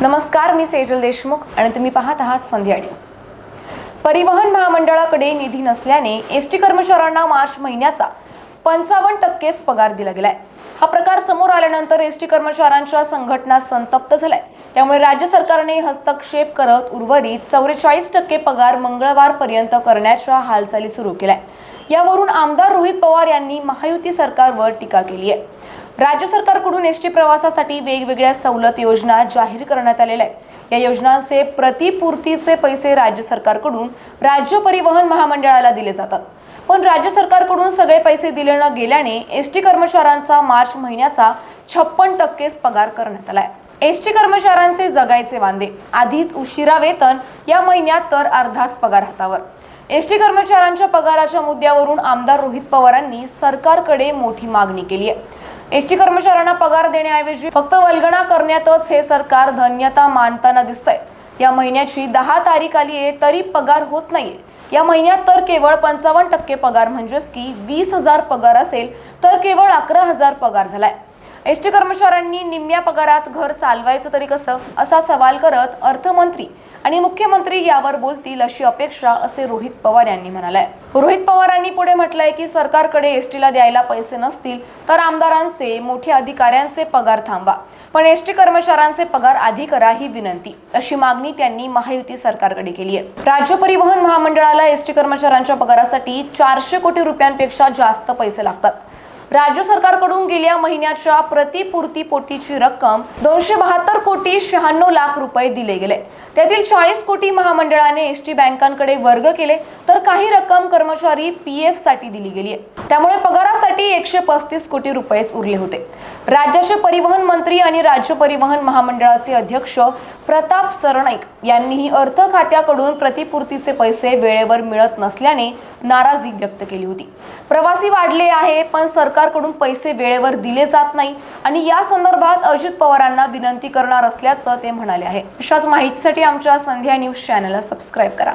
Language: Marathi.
नमस्कार मी सेजल देशमुख आणि तुम्ही पाहत आहात संध्या न्यूज. परिवहन महामंडळाकडे निधी नसल्याने एस टी कर्मचाऱ्यांना मार्च महिन्याचा पंचावन्न टक्केच पगार दिला गेलाय. हा प्रकार समोर आल्यानंतर एस टी कर्मचाऱ्यांच्या संघटना संतप्त झालाय. त्यामुळे राज्य सरकारने हस्तक्षेप करत उर्वरित चौवेचाळीस टक्के पगार मंगळवारपर्यंत करण्याच्या हालचाली सुरू केल्या. यावरून आमदार रोहित पवार यांनी महायुती सरकारवर टीका केली आहे. राज्य सरकारकडून एस टी प्रवासासाठी वेगवेगळ्या सवलत योजना जाहीर करण्यात आलेल्या आहेत. या योजनांचे प्रतिपूर्तीचे पैसे राज्य सरकारकडून राज्य परिवहन महामंडळाला दिले जातात. पण राज्य सरकारकडून सगळे पैसे दिले न गेल्याने एस टी कर्मचाऱ्यांचा मार्च महिन्याचा छप्पन टक्केच पगार करण्यात आलाय. एस टी कर्मचाऱ्यांचे जगायचे वांदे. आधीच उशिरा वेतन या महिन्यात तर अर्धाच पगार हातावर. एस टी कर्मचाऱ्यांच्या पगाराच्या मुद्द्यावरून आमदार रोहित पवारांनी सरकारकडे मोठी मागणी केली आहे. एस टी कर्मचाऱ्यांना पगार देण्याऐवजी फक्त वल्गणा करण्यातच हे सरकार धन्यता मानताना दिसतंय. या महिन्याची दहा तारीख आली आहे तरी पगार होत नाहीये. या महिन्यात तर केवळ पंचावन्न टक्के पगार म्हणजेच की वीस हजार पगार असेल तर केवळ अकरा हजार पगार झालाय. एस टी कर्मचाऱ्यांनी निम्म्या पगारात घर चालवायचं तरी कसं असा सवाल करत अर्थमंत्री आणि मुख्यमंत्री यावर बोलतील अशी अपेक्षा असे रोहित पवार यांनी म्हणालाय. रोहित पवारांनी पुढे म्हटलंय की सरकारकडे एस टीला द्यायला पैसे नसतील तर आमदारांचे मोठ्या अधिकाऱ्यांचे पगार थांबवा. पण एस टी कर्मचाऱ्यांचे पगार आधी करा ही विनंती अशी मागणी त्यांनी महायुती सरकारकडे केली आहे. राज्य परिवहन महामंडळाला एस टी कर्मचाऱ्यांच्या पगारासाठी चारशे कोटी रुपयांपेक्षा जास्त पैसे लागतात. राज्य सरकारकडून गेल्या महिन्याच्या प्रतिपूर्ती पोटीची रक्कम दोनशे बहात्तर कोटी शहाण्णव लाख रुपये दिले गेले. त्यातील चाळीस कोटी महामंडळाने एस टी बँकांकडे वर्ग केले तर काही रक्कम कर्मचारी पी एफसाठी दिली गेली आहे. त्यामुळे पगारासाठी एकशे पस्तीस कोटी रुपयेच उरले होते. राज्याचे परिवहन मंत्री आणि राज्य परिवहन महामंडळाचे अध्यक्ष प्रताप सरनाईक यांनीही अर्थ खात्याकडून प्रतिपूर्तीचे पैसे वेळेवर मिळत नसल्याने नाराजी व्यक्त केली होती. प्रवासी वाढले आहे पण सरकारकडून पैसे वेळेवर दिले जात नाही आणि या संदर्भात अजित पवारांना विनंती करणार असल्याचं ते म्हणाले आहे. अशाच माहितीसाठी आमच्या संध्या न्यूज चॅनलला सबस्क्राईब करा.